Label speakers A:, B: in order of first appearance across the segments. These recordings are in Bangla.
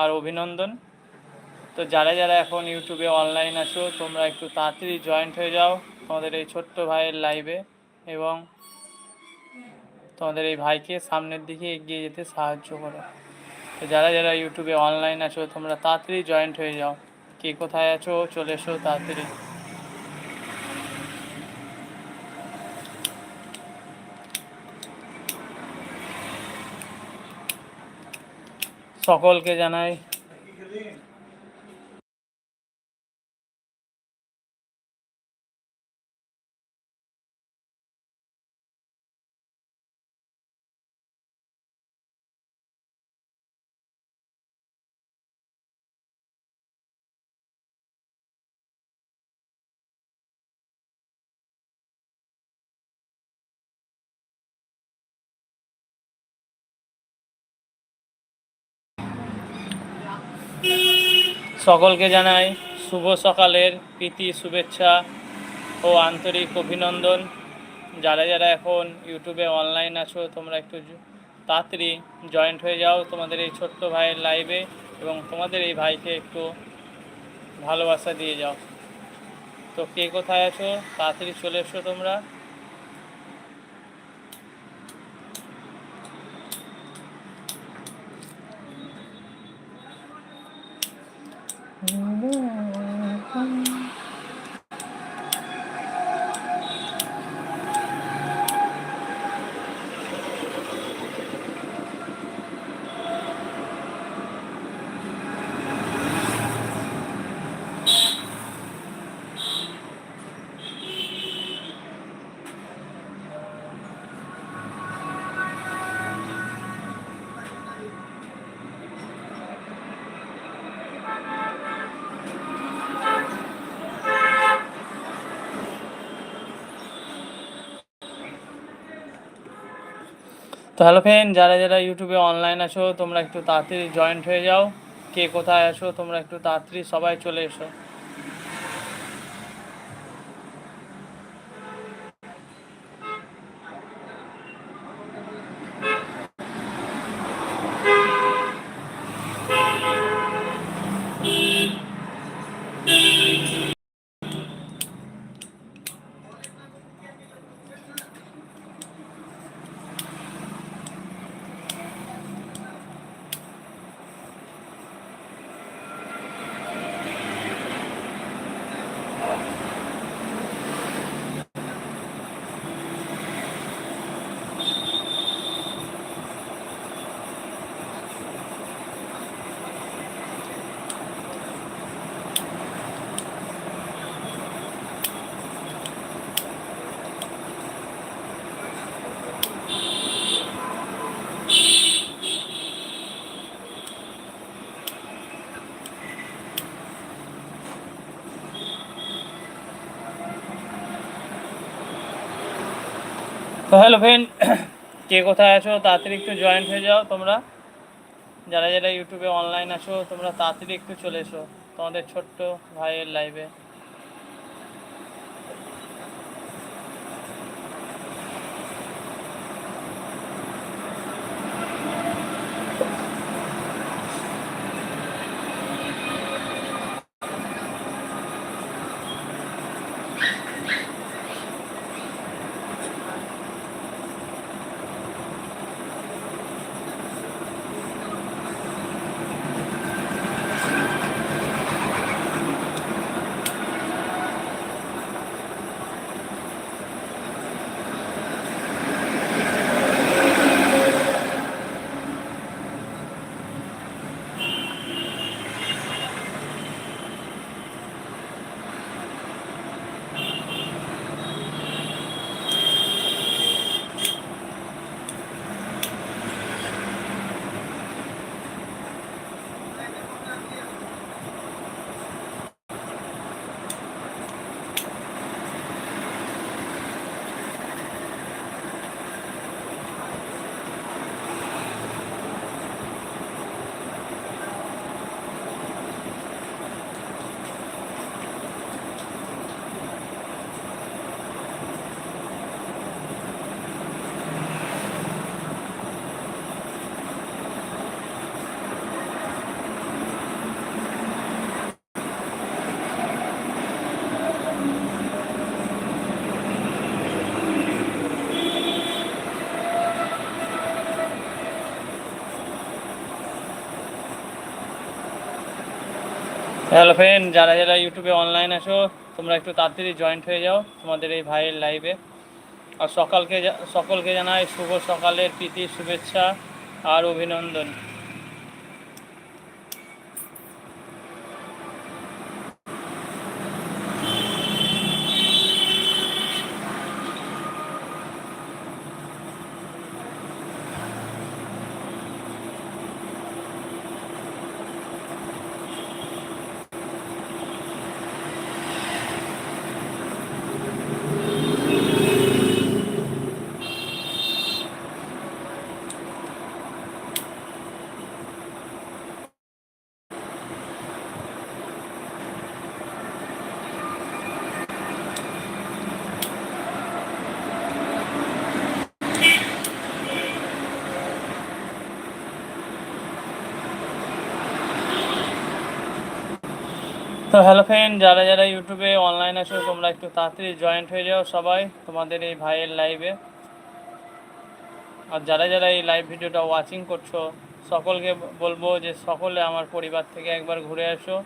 A: আর অভিনন্দন। তো যারা যারা এখন ইউটিউবে অনলাইন আছো, তোমরা একটু তাড়াতাড়ি জয়েন্ট হয়ে যাও তোমাদের এই ছোট্ট ভাইয়ের লাইভে এবং তোমাদের এই ভাইকে সামনের দিকে এগিয়ে যেতে সাহায্য করো। তো যারা যারা ইউটিউবে অনলাইন আছো, তোমরা তাড়াতাড়ি জয়েন্ট হয়ে যাও। কে কোথায় আছো? চলে এসো তাড়াতাড়ি। সকলকে জানাই সকলকে জানাই শুভ সকালের প্রীতি, শুভেচ্ছা ও আন্তরিক অভিনন্দন। যারা যারা এখন ইউটিউবে অনলাইন আছো, তোমরা একটু তাড়াতাড়ি জয়েন্ট হয়ে যাও তোমাদের এই ছোট্ট ভাইয়ের লাইভে এবং তোমাদের এই ভাইকে একটু ভালোবাসা দিয়ে যাও। তো কে কোথায় আছো? তাড়াতাড়ি চলে এসো তোমরা। Mm-hmm. তো হ্যালো ফ্রেন্ড যারা যারা ইউটিউবে অনলাইন আছো, তোমরা একটু তাড়াতাড়ি জয়েন্ট হয়ে যাও। কে কোথায় আছো, তোমরা একটু তাড়াতাড়ি সবাই চলে এসো। তো হ্যালো ফ্রেন্ড, কে কোথায় আছো? তাড়াতাড়ি একটু জয়েন্ট হয়ে যাও তোমরা। যারা যারা ইউটিউবে অনলাইন আছো, তোমরা তাড়াতাড়ি একটু চলে এসো তোমাদের ছোট্ট ভাইয়ের লাইভে হ্যালো ফ্রেন্ড যারা যারা ইউটিউবে অনলাইন আসো তোমরা একটু তাড়াতাড়ি জয়েন্ট হয়ে যাও তোমাদের এই ভাইয়ের লাইভে আর সকালকে সকলকে জানাই শুভ সকালের প্রীতি, শুভেচ্ছা আর অভিনন্দন। তো হ্যালো ফ্রেন্ড যারা যারা ইউটিউবে অনলাইন আছো, তোমরা একটু তাড়াতাড়ি জয়েন্ট হয়ে যাও সবাই তোমাদের এই ভাইয়ের লাইভে আর যারা যারা এই লাইভ ভিডিওটা ওয়াচিং করছ, সকলকে বলব যে সকলে আমার পরিবার থেকে একবার ঘুরে আসো।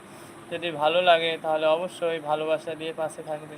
A: যদি ভালো লাগে তাহলে অবশ্যই ভালোবাসা দিয়ে পাশে থাকবে।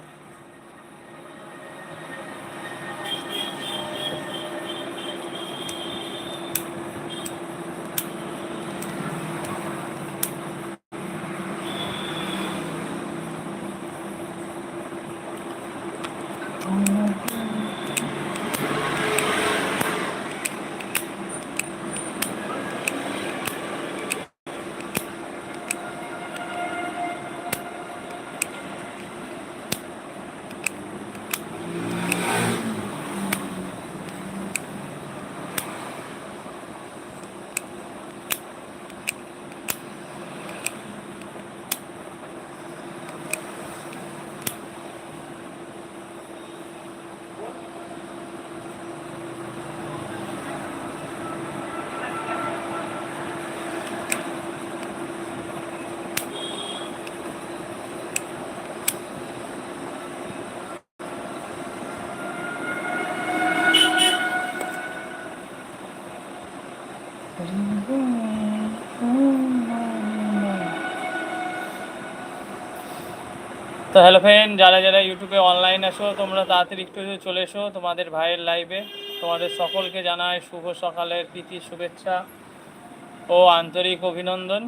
A: তো হ্যালো ফ্রেন্ড যারা যারা ইউটিউবে অনলাইন আসো তোমরা তাড়াতাড়ি একটু চলে এসো তোমাদের ভাইয়ের লাইভে তোমাদের সকলকে জানায় শুভ সকালের প্রীতি, শুভেচ্ছা ও আন্তরিক অভিনন্দন।